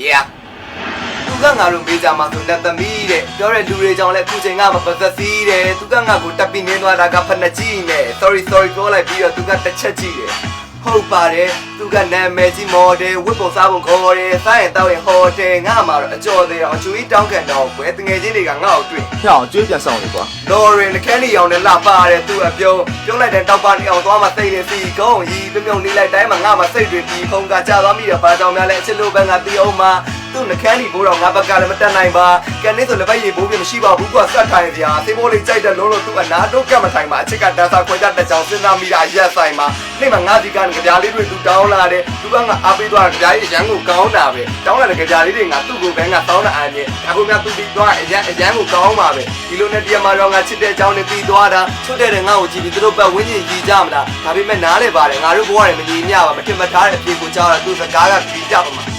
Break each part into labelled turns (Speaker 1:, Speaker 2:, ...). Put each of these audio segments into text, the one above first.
Speaker 1: Yeah သူကငါတို့မေးကြမှာဆိုလက်သမီးတဲ့ပြောတဲ့လူတွေကြောင့်လဲခုချိန်ကမပသက်စီးတဲ့သူကငါကိုတက်ပြီးနင်းသွားတာကဖက်နှက်ကြည့်နေ Sorry sorry ပြောလိုက်ပြီးတော့သူကတစ်ချက်ကြည့်တယ် ဟုတ်ပါတယ်သူကနာမည်ကြီးမော်ဒယ်ဝတ်ပုံစားပုံခေါ်တယ်စားရင်တောက်ရင်ဟော်တယ်ငါမှတော့အကျော်သေးအောင်အချူကြီးတောင်းခံတော့ဘယ်တငယ်ချင်းတွေကငါ့ကိုတွေ့
Speaker 2: ဖျောင်းကျွေးပြန်ဆောင်နေကွာ
Speaker 1: လော်ရင်ခန်းနီအောင်နဲ့လှပါတယ်သူအပြုံးပြုံးလိုက်တဲ့တောက်ပါနေအောင်သွားမှစိတ်နေစီကုန်းရီပြုံးပြုံးနေလိုက်တိုင်းမှာငါမှစိတ်တွေပြီးဖုံကကြာသွားမိတော့ဘာကြောင့်များလဲအချစ်လို့ဘန်ကတီအောင်မှာ သူ့နှခမ်းနီဘိုးတော်ငါဘက်ကလည်းမတက်နိုင်ပါကန်နေဆိုလည်းပဲရေဘိုးပြမရှိပါဘူးကွာစက်ထိုင်စရာသေမိုးလေးကြိုက်တဲ့လုံးလို့သူအနာတော့ကမထိုင်ပါအချစ်ကတန်းစားခွဲကြတဲ့ကြောင်စဉ်းစားမိတာရက်ဆိုင်မှာနေ့မှာငါဒီကနေကြပြားလေးတွေသူတောင်းလာတယ်သူကငါအားပေးသွားကြပြားကြီးအရန်ကိုကောင်းတာပဲတောင်းလာတဲ့ကြပြားလေးတွေငါသူ့ကိုပဲငါတောင်းတာအမြင်အခုငါသူ့ပြီးသွားအရန်အရန်ကိုကောင်းပါပဲဒီလိုနဲ့တရားမှာတော့ငါချစ်တဲ့အကြောင်းနဲ့ပြီးသွားတာချွတ်တဲ့ငါ့ကိုကြည့်ပြီးသူတို့ဘက်ဝင်းကျင်ကြီးကြမလားဒါပေမဲ့နားလေပါတယ်ငါတို့ဘဝတွေမညီမျှပါမထင်မထားတဲ့အဖြစ်ကိုကြားတာသူစကားကပြီးကြပါမှာ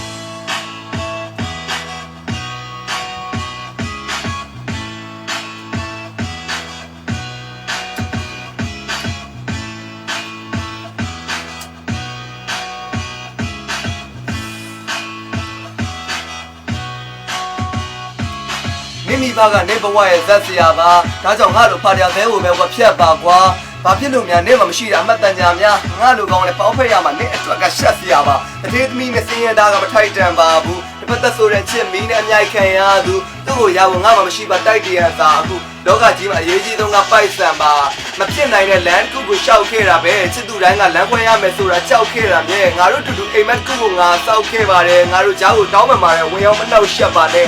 Speaker 1: မိမိဘကနေဘဝရဲ့ဇက်စရာပါဒါကြောင့်ငါတို့ဖာတရားသဲကိုပဲဝဖြတ်ပါကွာဘာဖြစ်လို့များနေမှမရှိတာအမှတ်တန်ကြာများငါလိုကောင်းလဲပေါင်းဖက်ရမှာနေအတွက်ကရှက်စရာပါတတိသမီးနဲ့စင်ရတာကမထိုက်တန်ပါဘူးတစ်ပတ်သက်ဆိုတဲ့ချစ်မီးနဲ့အမြိုက်ခံရသူသူ့ကိုရဖို့ငါမှမရှိပါတိုက်တရသာအခုလောကကြီးမှာအရေးကြီးဆုံးကပိုက်ဆံပါမဖြစ်နိုင်တဲ့လမ်းတစ်ခုကိုရှောက်ခဲ့တာပဲချစ်သူတိုင်းကလမ်းခွဲရမယ်ဆိုတာကြောက်ခဲ့တာမြဲငါတို့တူတူအိမ်မက်တစ်ခုကိုငါစောက်ခဲ့ပါတယ်ငါတို့ကြားကိုတောင်းပန်ပါတယ်ဝင်ရောက်မနှောက်ရှက်ပါနဲ့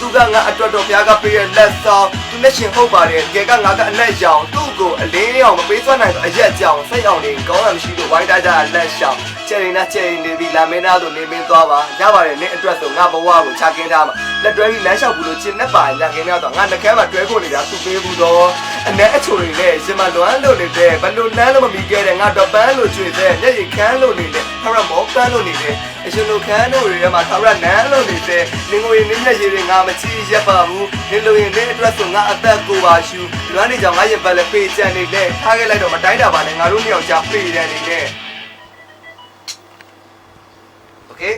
Speaker 1: သူကငါအတွက်တော့ဘုရားကပေးရလက်ဆောင်သူနဲ့ရှင်ဟုတ်ပါတယ်တကယ်ကငါကအလက်ရောင်သူ့ကိုအလင်းရောင်မပေးသွမ်းနိုင်တော့အရက်ကြောင်စိတ်အောင်နေကောင်းတာမရှိလို့ဝိုင်းတာကြလက်ရှောင်ချယ်ရင်နာချယ်ရင်နေပြီးလာမင်းသားဆိုနေမင်းသွားပါရပါတယ်နင့်အတွက်ဆိုငါဘဝကိုချကင်းထားမှာလက်တွဲပြီးလမ်းလျှောက်ဘူးလို့ချင်နဲ့ပါညာကင်းတော့ငါနှကဲမှာတွဲဖို့နေတာသူ့ပေးဘူးတော့ အနဲ့အချိုတွေနဲ့ရှင်မလွမ်းလို့နေတဲ့ဘလို့လမ်းလို့မမီခဲ့တဲ့ငါတော့ပန်းလို့ကျွေတဲ့မျက်ရည်ခမ်းလို့နေတဲ့ခရမောပန်းလို့နေတဲ့အရှင်လိုခမ်းတို့တွေထဲမှာခရနန်းလို့နေတဲ့လင်ကိုရင်နင်းမျက်ရည်တွေငါမချီရက်ပါဘူးလင်လိုရင်နင်းအတွက်ဆိုငါအသက်ကိုပါရှူလွမ်းနေကြောင်ငါရင်ပတ်လည်းပေးချန်နေတဲ့ထားခဲ့လိုက်တော့မတိုင်းတာပါနဲ့ငါတို့နှစ်ယောက်ကြားပေးတယ်နေတဲ့ Okay